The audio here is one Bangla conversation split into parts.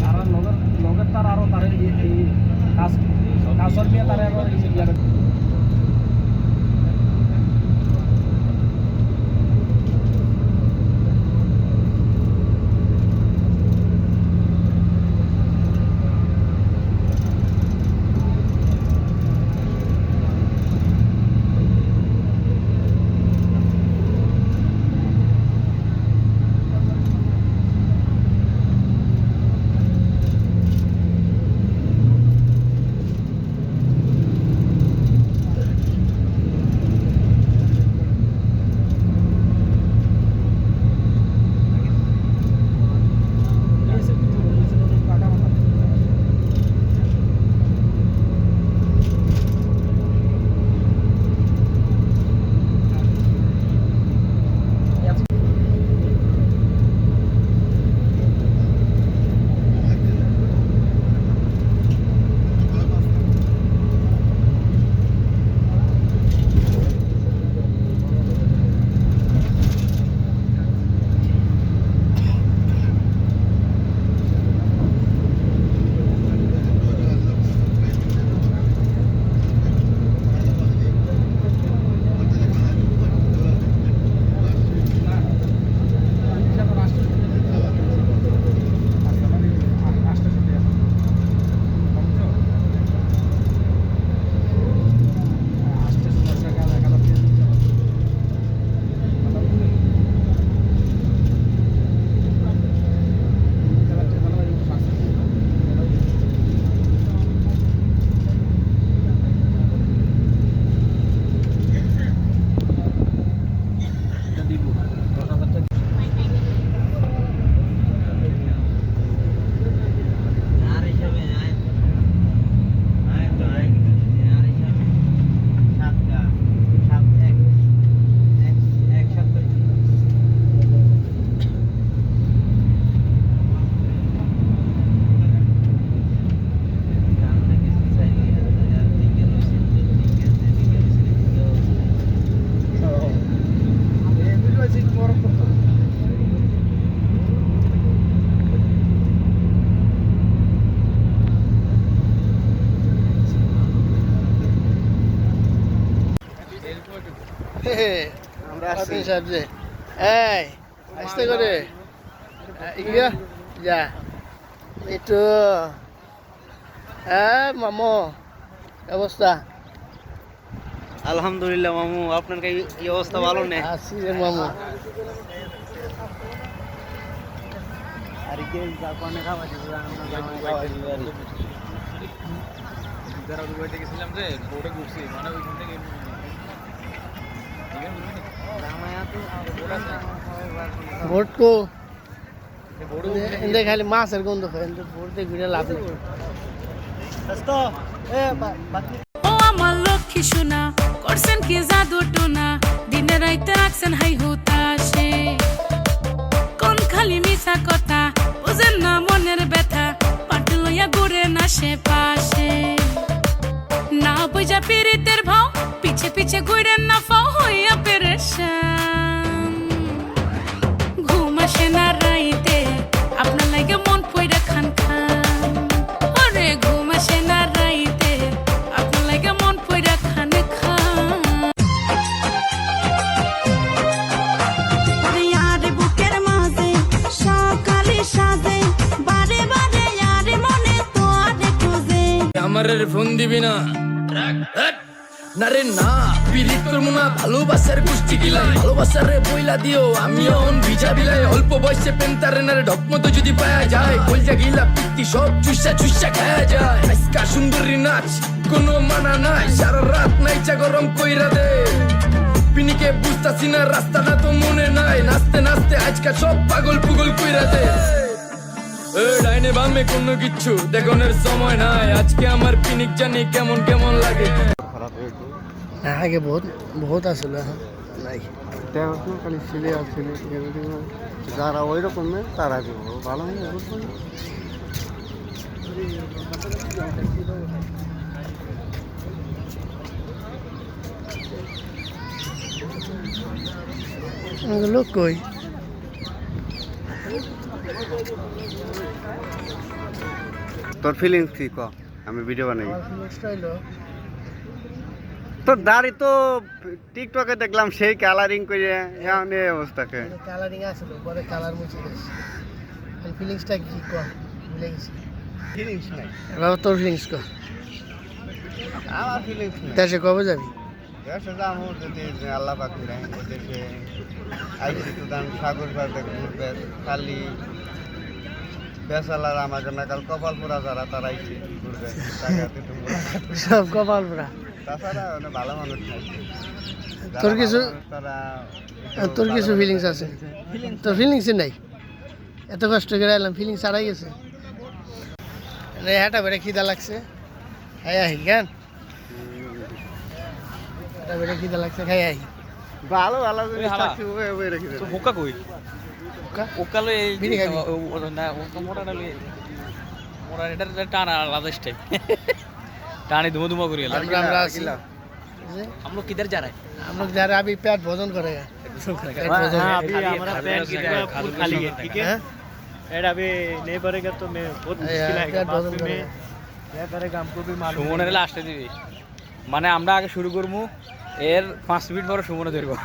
তারা লগের তার আরও তারে কাজ কাজর নিয়ে তারে আমরা আসছি। সাবজে এই আসতে করে। ইয়া যা একটু হ্যাঁ মামো অবস্থা? আলহামদুলিল্লাহ মামু আপনার কি অবস্থা ভালো নেই আসি রে মামু। আর কি জাপানে খাওয়া দিবে আমরা জামাই খাওয়া দিবে আর যারা দুবাইতে গেছিলাম যে বোর্ডে ঘুরছি মানে ওইখান থেকে জামাই তো ভোট কো বোর্ডে এতে খালি মাছের গন্ধ হয় এতে ভোট ঘুরে লাভ নেই। দোস্ত এ বাকি ও আমার লক্ষ্মী সোনা করছেন কি জাদু টোনা দিনে রাইতে রাখছেন হাই হুতাশে। কোন খালি মিছা কথা বুঝেন না মনের ব্যথা পাট লইয়া ঘুরে না সে পাশে। না বুঝা পীড়িতের ভাও পিছে ঘুরেন না ফাও হইয়া পেরেশান। ঘুম আসে না রাইতে আপনার লাগে মন পইরা খান খান। ওরে ঘুম আসে না রাইতে আপনার লাগে মন পইরা খান খান। ইয়ার বুকের মাঝে সকালে সাজে বারে বারে ইয়ার মনে তোয়ারে খুঁজে। আমার ফোন দিবি না। রাখ, রাখ। না রে না, পিরিত করব না, ভালোবাসার গোষ্ঠী গিলাই। ভালোবাসার রে বইলা দিও, আমিও অন ভিজা বিলাই। অল্প বয়সে পেন্তারে না রে ঢকমতো যদি পায়া যায়। কলজা গিলা পিত্তি সব চুষা চুষা খায়া যায়। আজকা সুন্দরী নাচ, কোনো মানা নাই। সারা রাত নাইচা গরম কইরা দে। পিনিকে বুঝতাছি না, রাস্তাটা তো মনে নাই। নাচতে নাচতে আজকা সব পাগল পুগল কইরা দে। ডাইনে বামে কোনো কিচ্ছু, দেখনের সময় নাই। আজকে আমার পিনিক জানি কেমন কেমন লাগে। হ্যাঁ, আগে বহুত বহুত আসলে হ্যাঁ। নাই। খালি ছেলে আর ছেলে যারা ওই রকম তারা দিব ভালো লোক কই? তোর ফিলিংস কি? ক আমি ভিডিও বানাই। ফিলিংসটা দাড়ি তো টিকটকে দেখলাম সেই কালারিং করে এমন এই অবস্থাকে। কালারিং আছিল পরে কালার মুছে গেছে ফিলিংসটা কি ক ভুলে গেছি। ফিলিংস নাই। এবার তোর ফিলিংস ক আমার ফিলিংস নাই। দেশে কবে যাবি? দেশে যাব যদি আল্লাহ পাক নেয় দেশে। আইসি তো দাম সাগর পাড়ে ঘুরবে খালি বেসালার আমাকে নাকাল কপাল পোড়া যারা তারা আইসি ঘুরবে। তো। সব কপাল পুরা তাছাড়া ভালো মানুষ তোর কিছু- তারা কিছু ফিলিংস আছে? তোর ফিলিংস নাই? এত কষ্ট করে এলাম ফিলিংস হারাই গেছে। রে হাঁটা বেড়ে খিদা লাগছে। খাই আহি কেন? হাঁটা বেড়ে খিদা লাগছে খাই আহি। ভালো ভালো জিনিস থাকছে ওই ওই রেখে দে। বোকা কই? এই বিড়ি খাবি? না মোটা মোটা এটা টানা আলাদা স্টাইল। টানি ধুমো ধুমো করি আর আমরা আমরা আছি কিলা? যে हम लोग किधर जा रहे हैं हम लोग जा रहे हैं अभी पेट भोजन करेगा पेट भोजन हाँ, अभी हमारा पेट कितना फुल खाली है ठीक है हैं? एड अभी नहीं भरेगा तो मैं बहुत हाँ, मुश्किल आएगा पेट बाद भोजन में मैं करेगा क्या करेगा हमको भी मालूम সুমনের লাস্টে দিবি মানে আমরা আগে শুরু করবো এর পাঁচ মিনিট পরে সুমনে ধরবো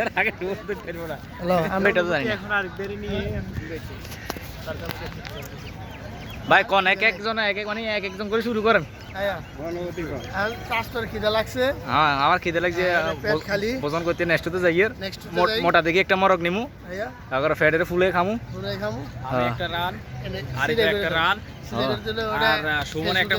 এর আগে সুমন ধরবো না হ্যালো আমরা এটা তো জানি না। এখন আর দেরি নিয়ে ভাই কোন এক একজন এক এক মানে এক একজন করে শুরু করেন। হ্যাঁ আমার খিদে লাগছে হ্যাঁ। ভোজন করতে নেক্সট তো যাই মোট- মোটা দেখি একটা মরক নিমু। আয়া। ফ্যাটের ফুলে খামু। খামু। হ্যাঁ। একটা রান। আর একটা রান। সুমন একটা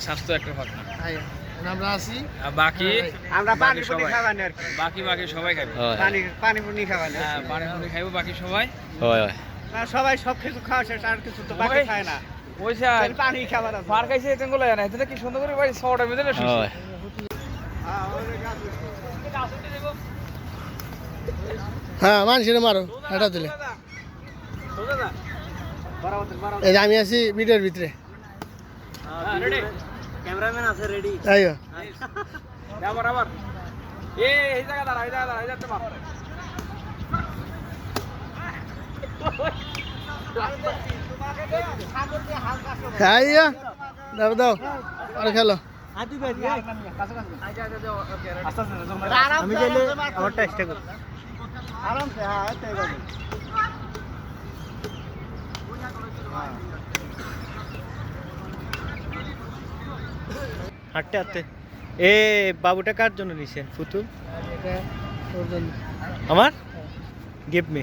স্বাস্থ্য একটা ফাঁকা। আমরা আছি। বাকি? আমরা পানি পুনি সবাই। খাবানি আর বাকি বাকি সবাই খাবে। পানি পানি পুনি খাবানি হ্যাঁ, পানি পুনি খাইবো বাকি সবাই। হয় হয়। না, সবাই সব কিছু খাওয়া শেষ আর কিছু তো বাকি খায় না। পানি খাবার আছে। পার খাইছে এতেনগুলো না এটা কি সুন্দর করে ভাই শুইছে হ্যাঁ, হ্যাঁ মানুষের মারো দিলে। এই আমি আছি ভিডিওর ভিতরে। ক্যামেরাম্যান আছে রেডি আইও আবার আবার। এ এই জায়গা দাঁড়া এই জায়গা দাঁড়া এই আইয়া দাও দাও আর খেলো। আমি গেলে আমার টেস্টে করি আরামসে হ্যাঁ এটাই করব হাঁটতে হাঁটতে। এ বাবুটা কার জন্য নিছেন জন্য। আমার? Give me.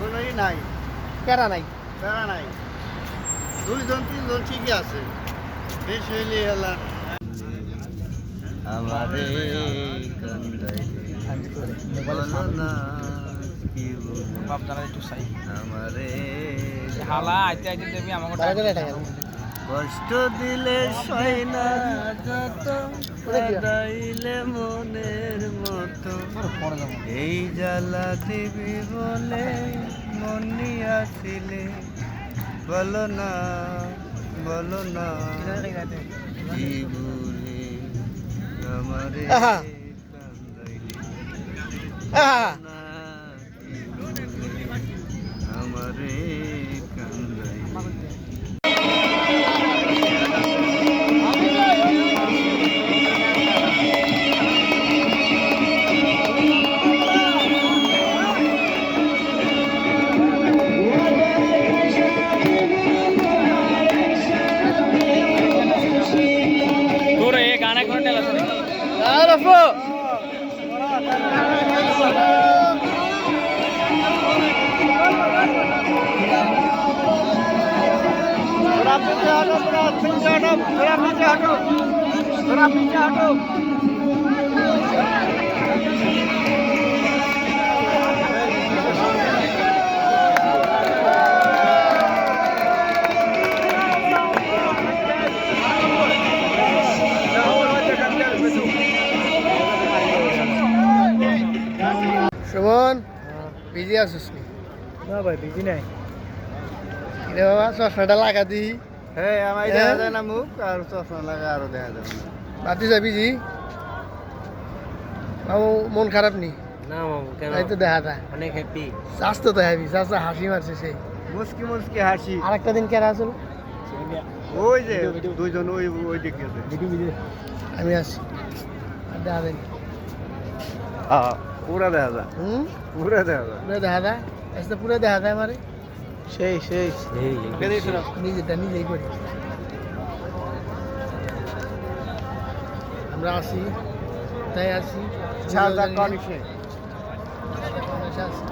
কোনোই নাই। প্যারা নাই। প্যারা নাই। দুইজন তিনজন ঠিকই আছে। বেশ হইলে হেলা। আমারে কষ্ট দিলে সয়না যত কাদাইলে মনের মতো। এই জ্বালা দিবি বলে মনি আসিলে বলো না বলো না বলে আমারে। কান্দাইলে। شراب سے ہٹو شراب سے ہٹو شراب سے ہٹو ہٹو شبان بیزی آسوس نہیں রে বাবা চশমাটা লাগা দিই হ্যাঁ আমার? দেখা যায় না মুখ আর চশমা লাগা আরও দেখা যাবে বাতি যাবি জি বাবু মন খারাপ নি? না মামু কেন? তো দেখা যায়। অনেক হ্যাপি স্বাস্থ্য তো হ্যাপি হাসি মারছে সেই মুসকি মুসকি হাসি। আরেকটা দিন কেরা আসল? ওই যে দুইজন ওই ওই দিকে আমি আসি দেখা দেন পুরা দেখা যায়। হুম? পুরা দেখা যায়। পুরো দেখা যায়? পুরো দেখা যায় আমারে। সেই সেই নিজেটা নিজেই করি আমরা আসি তাই আসি ছাদা কনিশে আসি